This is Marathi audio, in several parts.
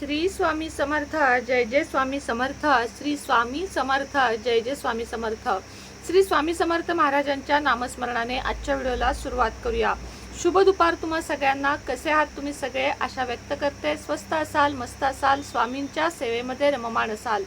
श्री स्वामी समर्थ जय जय स्वामी समर्थ श्री स्वामी समर्थ जय जय स्वामी समर्थ. श्री स्वामी समर्थ महाराजांच्या नामस्मरणाने आजच्या व्हिडिओला सुरुवात करूया. शुभ दुपार तुम्हा सगळ्यांना. कसे आहात तुम्ही सगळे? आशा व्यक्त करते. स्वस्त असाल मस्त असाल स्वामींच्या सेवेमध्ये रममाण असाल.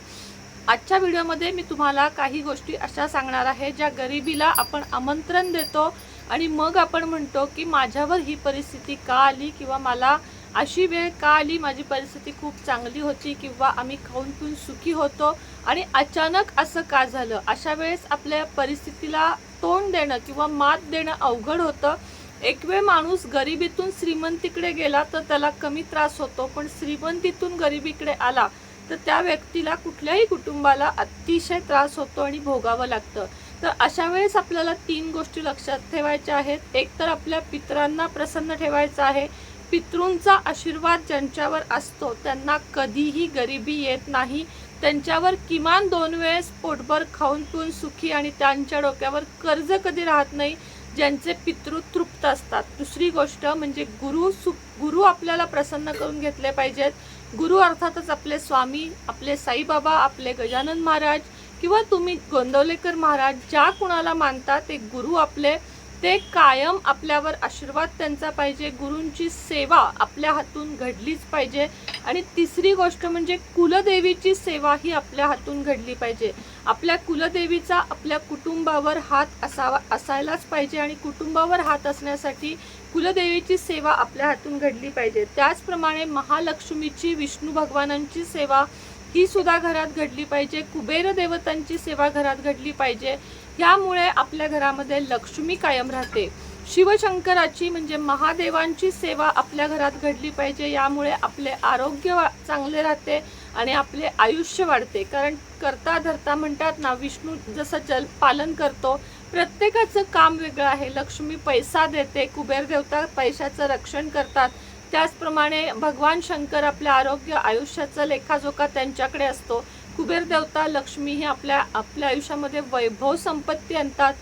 आजच्या व्हिडिओमध्ये मी तुम्हाला काही गोष्टी अशा सांगणार आहे ज्या गरिबीला आपण आमंत्रण देतो आणि मग आपण म्हणतो की माझ्यावर ही परिस्थिती का आली किंवा मला अशी वेळ का आली? माझी परिस्थिती खूप चांगली होती किंवा आम्ही खाऊन पिऊन सुखी होतो आणि अचानक असं का झालं? अशा वेळेस आपल्या परिस्थितीला तोंड देणं किंवा मात देणं अवघड होतं. एक वेळ माणूस गरिबीतून श्रीमंतीकडे गेला तर त्याला कमी त्रास होतो पण श्रीमंतीतून गरिबीकडे आला तर त्या व्यक्तीला कुठल्याही कुटुंबाला अतिशय त्रास होतो आणि भोगावं लागतं. तर अशा वेळेस आपल्याला तीन गोष्टी लक्षात ठेवायच्या आहेत. एक तर आपल्या पितरांना प्रसन्न ठेवायचं आहे. पितृंचा आशीर्वाद ज्यांच्यावर असतो त्यांना कधीही गरिबी येत नाही. त्यांच्यावर किमान दोन वेळेस पोटभर खाऊन पिऊन सुखी आणि त्यांच्या डोक्यावर कर्ज कधी राहत नाही ज्यांचे पितृ तृप्त असतात. दुसरी गोष्ट म्हणजे गुरु सु गुरु आपल्याला प्रसन्न करून घेतले पाहिजेत. गुरु अर्थातच आपले स्वामी आपले साईबाबा आपले गजानन महाराज किंवा तुम्ही गोंदवलेकर महाराज ज्या कुणाला मानता ते गुरु आपले ते कायम आपल्यावर आशीर्वाद त्यांचा पाहिजे. गुरूंची सेवा आपल्या हातून घडलीच पाहिजे. आणि तिसरी गोष्ट म्हणजे कुलदेवीची सेवा ही आपल्या हातून घडली पाहिजे. आपल्या कुलदेवीचा आपल्या कुटुंबावर हात असावा असायलाच पाहिजे आणि कुटुंबावर हात असण्यासाठी कुलदेवीची सेवा आपल्या हातून घडली पाहिजे. त्याचप्रमाणे महालक्ष्मीची विष्णू भगवानांची सेवा ही सुद्धा घरात घडली पाहिजे. कुबेर देवतांची सेवा घरात घडली पाहिजे. यामुळे आपल्या घरामध्ये लक्ष्मी कायम राहते. शिवशंकराची म्हणजे महादेवांची सेवा आपल्या घरात घडली पाहिजे यामुळे आपले आरोग्य वा- चांगले राहते आणि आपले आयुष्य वाढते. कारण करता धरता म्हणतात ना विष्णू जसं जल पालन करतो प्रत्येकाचं काम वेगळं आहे. लक्ष्मी पैसा देते कुबेर देवता पैशाचं रक्षण करतात. त्याचप्रमाणे भगवान शंकर आपल्या आरोग्य आयुष्याचा लेखाजोखा त्यांच्याकडे असतो. कुबेर देवता लक्ष्मी ही आपल्या आपल्या आयुष्यामध्ये वैभव संपत्ती आणतात.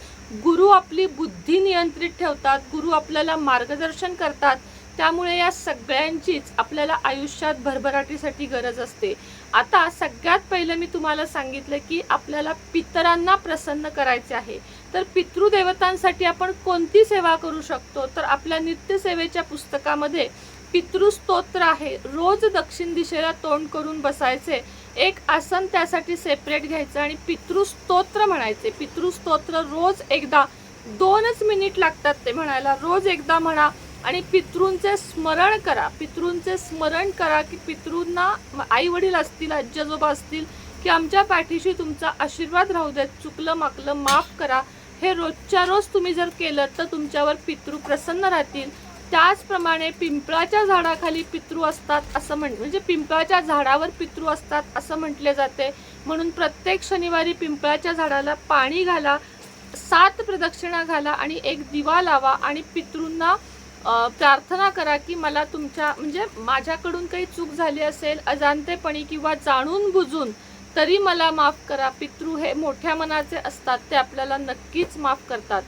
गुरु आपली बुद्धी नियंत्रित ठेवतात. गुरु आपल्याला मार्गदर्शन करतात. त्यामुळे या सगळ्यांचीच आपल्याला आयुष्यात भरभराटीसाठी गरज असते. आता सगळ्यात पहिलं मी तुम्हाला सांगितलं की आपल्याला पितरांना प्रसन्न करायचे आहे. तर पितृदेवतांसाठी आपण कोणती सेवा करू शकतो? तर आपल्या नित्यसेवेच्या पुस्तकामध्ये पितृस्तोत्र आहे. रोज दक्षिण दिशेला तोंड करून बसायचे. एक आसन त्यासाठी सेपरेट घ्यायचं आणि पितृस्तोत्र म्हणायचे. पितृस्तोत्र रोज एकदा दोनच मिनिट लागतात ते म्हणायला. रोज एकदा म्हणा आणि पितृंचे स्मरण करा. पितृंचे स्मरण करा की पितृंना आई वडील असतील आजी आजोबा असतील की आमच्या पाठीशी तुमचा आशीर्वाद राहू देत. चुकलं माकलं माफ करा. हे रोजच्या रोज तुम्ही जर केलं तर तुमच्यावर पितृ प्रसन्न राहतील. त्याचप्रमाणे पिंपळाच्या झाडाखाली पितृ असतात असं म्हण म्हणजे पिंपळाच्या झाडावर पितृ असतात असं म्हटले जाते. म्हणून प्रत्येक शनिवारी पिंपळाच्या झाडाला पाणी घाला सात प्रदक्षिणा घाला आणि एक दिवा लावा आणि पितृंना प्रार्थना करा की मला तुमच्या म्हणजे माझ्याकडून काही चूक झाली असेल अजाणतेपणी किंवा जाणून बुजून तरी मला माफ करा. पितृ हे मोठ्या मनाचे असतात ते आपल्याला नक्कीच माफ करतात.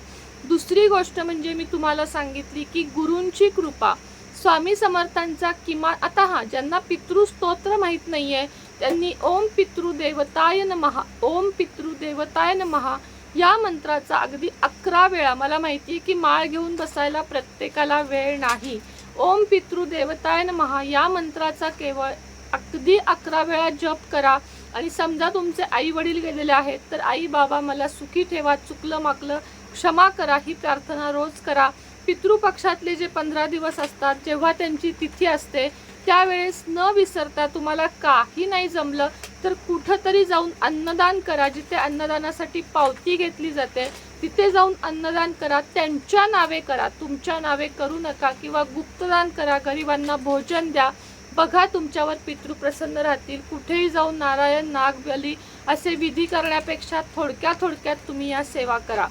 दुसरी गोष्ट म्हणजे मी तुम्हाला सांगितली की गुरूंची कृपा. स्वामी समर्थांचा किमान आता हा ज्यांना पितृस्तोत्र माहीत नाही आहे त्यांनी ओम पितृदेवताय नमहा ओम पितृदेवताय नमहा या मंत्राचा अगदी अकरा वेळा मला माहिती आहे की माळ घेऊन बसायला प्रत्येकाला वेळ नाही. ओम पितृदेवताय नमहा या मंत्राचा केवळ अगदी अकरा वेळा जप करा. आणि समजा तुमचे आई वडील गेलेले आहेत तर आई बाबा मला सुखी ठेवा चुकलं माकलं क्षमा करा ही प्रार्थना रोज करा. पितृपक्षातले जे पंधरा दिवस असतात जेव्हा त्यांची तिथी असते त्यावेळेस न विसरता तुम्हाला काही नाही जमलं तर कुठंतरी जाऊन अन्नदान करा जिथे अन्नदानासाठी पावती घेतली जाते तिथे जाऊन अन्नदान करा त्यांच्या नावे करा तुमच्या नावे करू नका किंवा गुप्तदान करा गरिबांना भोजन द्या. बघा तुमच्यावर पितृ प्रसन्न राहतील. कुठेही जाऊन नारायण नागबली असे विधी करण्यापेक्षा थोडक्या थोडक्यात तुम्ही या सेवा करा.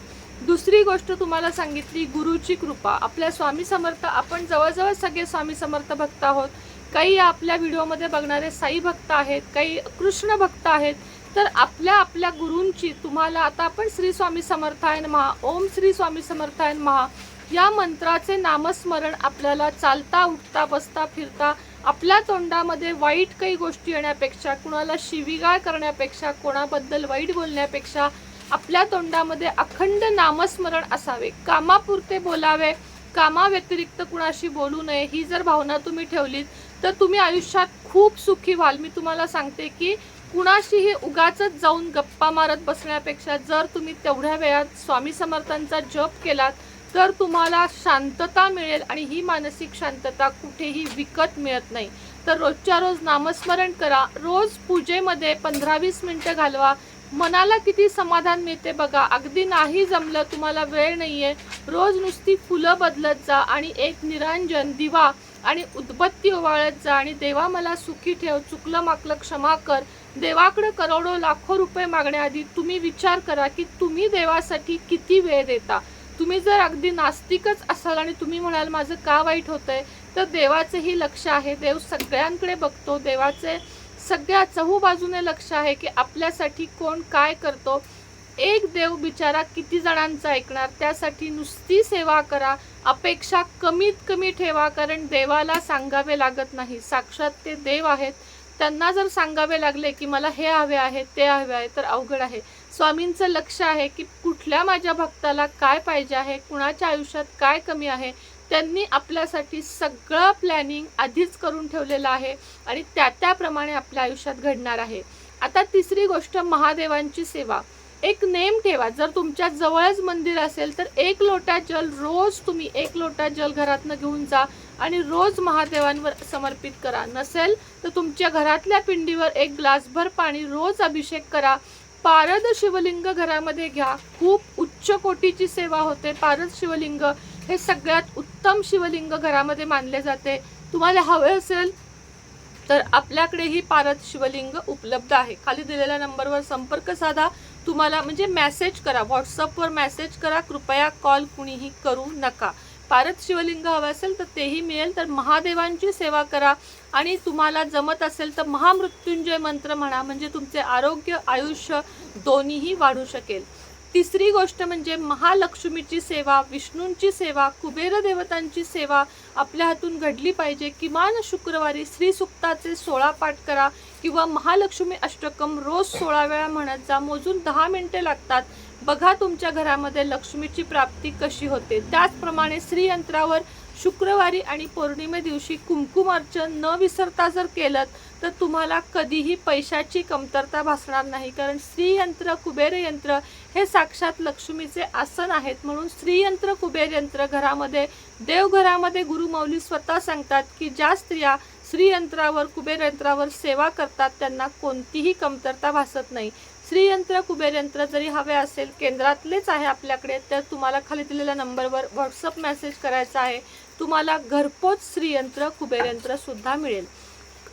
दुसरी गोष्ट तुम्हाला सांगितली गुरुची कृपा. आपल्या स्वामी समर्थ आपण जवळजवळ सगळे स्वामी समर्थ भक्त आहोत. काही आपल्या व्हिडिओमध्ये बघणारे साई भक्त आहेत काही कृष्ण भक्त आहेत. तर आपल्या आपल्या गुरूंची तुम्हाला आता आपण श्री स्वामी समर्थायन महा ओम श्री स्वामी समर्थायन महा या मंत्राचे नामस्मरण आपल्याला चालता उठता बसता फिरता आपल्या तोंडामध्ये वाईट काही गोष्टी येण्यापेक्षा कुणाला शिवीगाळ करण्यापेक्षा कोणाबद्दल वाईट बोलण्यापेक्षा आपल्या तोंडामध्ये अखंड नामस्मरण असावे. कामापुरते बोलावे. कामाव्यतिरिक्त कुणाशी बोलू नये ही जर भावना तुम्ही ठेवलीत तर तुम्ही आयुष्यात खूप सुखी व्हाल. मी तुम्हाला सांगते की कुणाशीही उगाच जाऊन गप्पा मारत बसण्यापेक्षा जर तुम्ही तेवढ्या वेळात स्वामी समर्थांचा जप केलात तर तुम्हाला शांतता मिळेल आणि ही मानसिक शांतता कुठेही विकत मिळत नाही. तर रोजच्या रोज नामस्मरण करा. रोज पूजेमध्ये पंधरा वीस मिनटं घालवा. मनाला किती समाधान मिळते बघा. अगदी नाही जमलं तुम्हाला वेळ नाही आहे रोज नुसती फुलं बदलत जा आणि एक निरांजन दिवा आणि उदबत्ती ओवाळत जा आणि देवा मला सुखी ठेव चुकलं माकलं क्षमा कर. देवाकडं करोडो लाखो रुपये मागण्याआधी तुम्ही विचार करा की तुम्ही देवासाठी किती वेळ देता. तुम्ही जर अगदी नास्तिकच असाल आणि तुम्ही म्हणाल माझं का वाईट होतंय? तर देवाचंही लक्ष आहे. देव सगळ्यांकडे बघतो. देवाचे सगळ्या चहूबाजूने लक्ष आहे की आपल्यासाठी कोण काय करतो. एक देव बिचारा किती जणांचा ऐकणार? त्यासाठी नुसती सेवा करा. अपेक्षा कमीत कमी ठेवा कारण देवाला सांगावे लागत नाही. साक्षात ते देव आहेत. त्यांना जर सांगावे लागले की मला हे हवे आहे ते हवे आहे तर अवघड आहे. स्वामींचं लक्ष आहे की कुठल्या माझ्या भक्ताला काय पाहिजे आहे कुणाच्या आयुष्यात काय कमी आहे त्यांनी आपल्यासाठी सगळं प्लॅनिंग आधीच करून ठेवलेलं आहे आणि त्या त्याप्रमाणे आपल्या आयुष्यात घडणार आहे. आता तिसरी गोष्ट महादेवांची सेवा. एक नेम ठेवा. जर तुमच्या जवळच मंदिर असेल तर एक लोटा जल रोज तुम्ही एक लोटा जल घरातनं घेऊन जा आणि रोज महादेवांवर समर्पित करा. नसेल तर तुमच्या घरातल्या पिंडीवर एक ग्लासभर पाणी रोज अभिषेक करा. पारद शिवलिंग घरामध्ये घ्या. खूप उच्च कोटीची सेवा होते पारद शिवलिंग. हे सगळ्यात उत्तम शिवलिंग घरामध्ये मानले जाते. तुम्हाला हवे असेल तर आपल्याकडेही पारद शिवलिंग उपलब्ध आहे. खाली दिलेल्या नंबरवर संपर्क साधा. तुम्हाला म्हणजे मॅसेज करा. व्हॉट्सअपवर मेसेज करा. कृपया कॉल कुणीही करू नका. पारद शिवलिंग हवं असेल तर तेही मिळेल. तर महादेवांची सेवा करा. आणि तुम्हाला जमत असेल तर महामृत्युंजय मंत्र म्हणा म्हणजे तुमचे आरोग्य आयुष्य दोन्हीही वाढू शकेल. तिसरी गोष्ट म्हणजे महालक्ष्मीची सेवा विष्णूंची सेवा कुबेर देवतांची सेवा आपल्या हातून घडली पाहिजे. किमान शुक्रवारी श्री सुक्ताचे सोळा पाठ करा किंवा महालक्ष्मी अष्टकम रोज सोळा वेळा म्हणत जा. मोजून दहा मिनिटे लागतात. बघा तुमच्या घरामध्ये लक्ष्मीची प्राप्ती कशी होते. त्याचप्रमाणे श्रीयंत्रावर शुक्रवारी आणि पौर्णिमे दिवशी कुंकुम अर्चन न विसरता जर केलं तर तुम्हाला कधीही पैशाची कमतरता भासणार नाही कारण श्रीयंत्र कुबेर यंत्र हे साक्षात लक्ष्मीचे आसन आहेत. म्हणून श्रीयंत्र कुबेर यंत्र घरामध्ये देवघरामध्ये गुरुमौली स्वतः सांगतात की ज्या स्त्रिया श्रीयंत्रावर कुबेर यंत्रावर सेवा करतात त्यांना कोणतीही कमतरता भासत नाही. श्रीयंत्र कुबेर यंत्र जरी हवे असेल केंद्रातलेच आहे आपल्याकडे तर तुम्हाला खाली दिलेल्या नंबरवर व्हॉट्सअप मेसेज करायचा आहे. तुम्हाला घरपोच श्रीयंत्र कुबेर यंत्रसुद्धा मिळेल.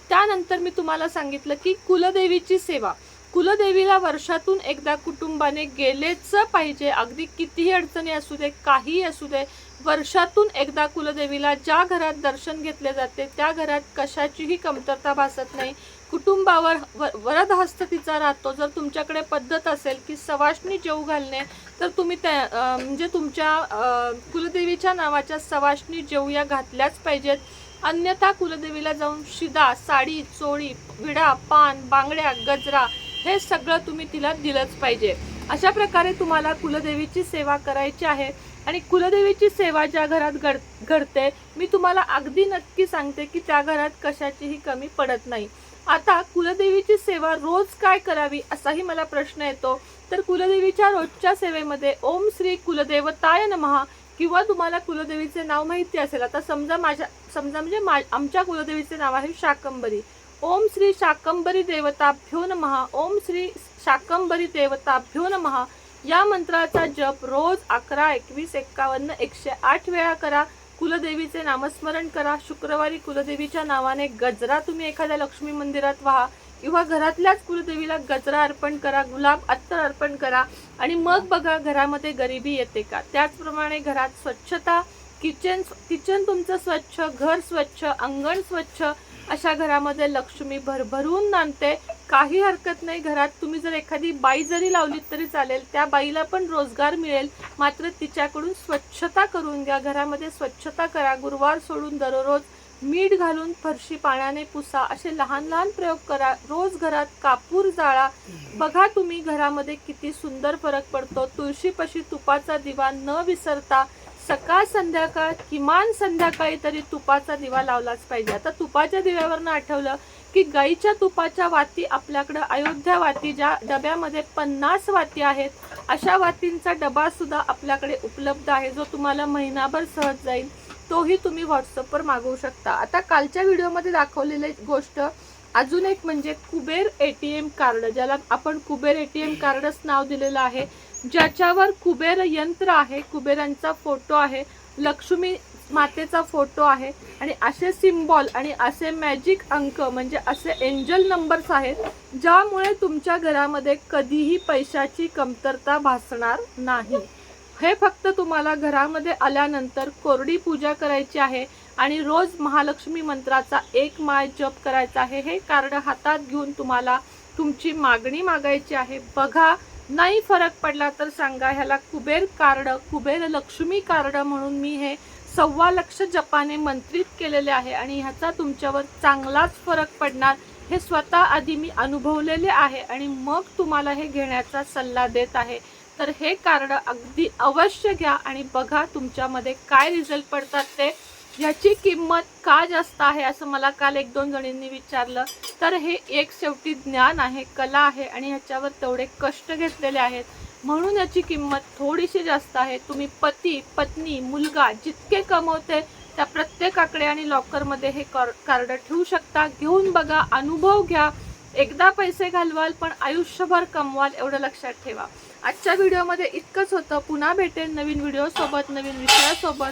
त्यानंतर मी तुम्हाला सांगितलं की कुलदेवीची सेवा. कुलदेवीला वर्षातून एकदा कुटुंबाने गेलेच पाहिजे. अगदी कितीही अडचणी असू दे काहीही असू दे वर्षातून एकदा कुलदेवीला ज्या घरात दर्शन घेतले जाते त्या घरात कशाचीही कमतरता भासत नाही. कुटुंबावर व वरद हस्त तिचा राहतो. जर तुमच्याकडे पद्धत असेल की सवाष्णी जेऊ घालणे तर तुम्ही त्या म्हणजे तुमच्या कुलदेवीच्या नावाच्या सवाष्णी जेऊ या घातल्याच पाहिजेत. अन्यथा कुलदेवीला जाऊन शिदा साडी चोळी विडा पान बांगड्या गजरा हे सगळं तुम्ही तिला दिलंच पाहिजे. अशा प्रकारे तुम्हाला कुलदेवीची सेवा करायची आहे आणि कुलदेवीची सेवा ज्या घरात घड घडते मी तुम्हाला अगदी नक्की सांगते की त्या घरात कशाचीही कमी पडत नाही. आता कुलदेवीची सेवा रोज काय करावी असाही मला प्रश्न येतो. तर कुलदेवीच्या रोजच्या सेवेमध्ये ओम श्री कुलदेवताय नमहा किंवा तुम्हाला कुलदेवीचे नाव माहिती असेल आता समजा माझ्या समजा म्हणजे मा आमच्या कुलदेवीचे नाव आहे शाकंबरी ओम श्री शाकंबरी देवताभ्यो नमः. ओम श्री शाकंबरी देवताभ्यो नमः. या मंत्राचा जप रोज अकरा एकवीस एक्कावन्न एकशे आठ वेळा करा. कुलदेवीचे नामस्मरण करा. शुक्रवारी कुलदेवीच्या नावाने गजरा तुम्ही एखाद्या लक्ष्मी मंदिरात व्हा किंवा घरातल्याच कुलदेवीला गजरा अर्पण करा गुलाब अत्तर अर्पण करा. आणि मग बघा घरामध्ये गरिबी येते का? त्याचप्रमाणे घरात स्वच्छता किचन किचन तुमचं स्वच्छ घर स्वच्छ अंगण स्वच्छ अशा घरामध्ये लक्ष्मी भरभरून नांदते. काही हरकत नाही घरात. तुम्ही जर एखादी बाई जरी लावलीत तरी चालेल. त्या बाईला पण रोजगार मिळेल. मात्र तिच्याकडून स्वच्छता करून घ्या. घरामध्ये स्वच्छता करा. गुरुवार सोडून दररोज मीठ घालून फरशी पाण्याने पुसा. असे लहान लहान प्रयोग करा. रोज घरात कापूर जाळा. बघा तुम्ही घरामध्ये किती सुंदर फरक पडतो. तुळशीपाशी तुपाचा दिवा न विसरता सकाळ संध्याकाळ किमान संध्याकाळी तरी तुपाचा दिवा लावलाच पाहिजे. आता तुपाच्या दिव्यावरनं आठवलं की गाईच्या तुपाच्या वाती आपल्याकडं अयोध्या वाती ज्या डब्यामध्ये पन्नास वाती आहेत अशा वातींचा डबा सुद्धा आपल्याकडे उपलब्ध आहे. जो तुम्हाला महिनाभर सहज जाईल तोही तुम्ही व्हॉट्सअपवर मागवू शकता. आता कालच्या व्हिडिओमध्ये दाखवलेली गोष्ट अजून एक म्हणजे Kuber A T M card ज्याला आपण कुबेर ए टी एम कार्डच नाव दिलेलं आहे. ज्याच्यावर कुबेर यंत्र आहे कुबेरांचा फोटो आहे लक्ष्मी मातेचा फोटो आहे आणि असे सिम्बॉल आणि असे मॅजिक अंक म्हणजे असे एंजल नंबर्स आहेत ज्यामुळे तुमच्या घरामध्ये कधीही पैशाची कमतरता भासणार नाही. हे फक्त तुम्हाला घरामध्ये आल्यानंतर कोरडी पूजा करायची आहे आणि रोज महालक्ष्मी मंत्राचा एक माळ जप करायचा आहे हे कार्ड हातात घेऊन तुम्हाला तुमची मागणी मागायची आहे. बघा नाही फरक पडला तर सांगा ह्याला कुबेर कार्ड कुबेर लक्ष्मी कार्ड म्हणून मी हे सव्वा लक्ष जपाने मंत्रित केलेले आहे आणि ह्याचा तुमच्यावर चांगलाच फरक पडणार हे स्वतः आधी मी अनुभवलेले आहे आणि मग तुम्हाला हे घेण्याचा सल्ला देत आहे. तर हे कार्ड अगदी अवश्य घ्या आणि बघा तुमच्यामध्ये काय रिझल्ट पडतात ते. ह्याची किंमत का जास्त आहे असं मला काल एक दोन जणींनी विचारलं. तर हे एक शेवटी ज्ञान आहे कला आहे आणि ह्याच्यावर तेवढे कष्ट घेतलेले आहेत. म्हणून याची किंमत थोडीशी जास्त आहे. तुम्ही पती पत्नी मुलगा जितके कमवते त्या प्रत्येकाकडे आणि लॉकरमध्ये हे कॉर कार्ड ठेवू शकता. घेऊन बघा अनुभव घ्या. एकदा पैसे घालवाल पण आयुष्यभर कमवाल एवढं लक्षात ठेवा. आजच्या व्हिडिओमध्ये इतकंच होतं. पुन्हा भेटेल नवीन व्हिडिओसोबत नवीन विषयासोबत.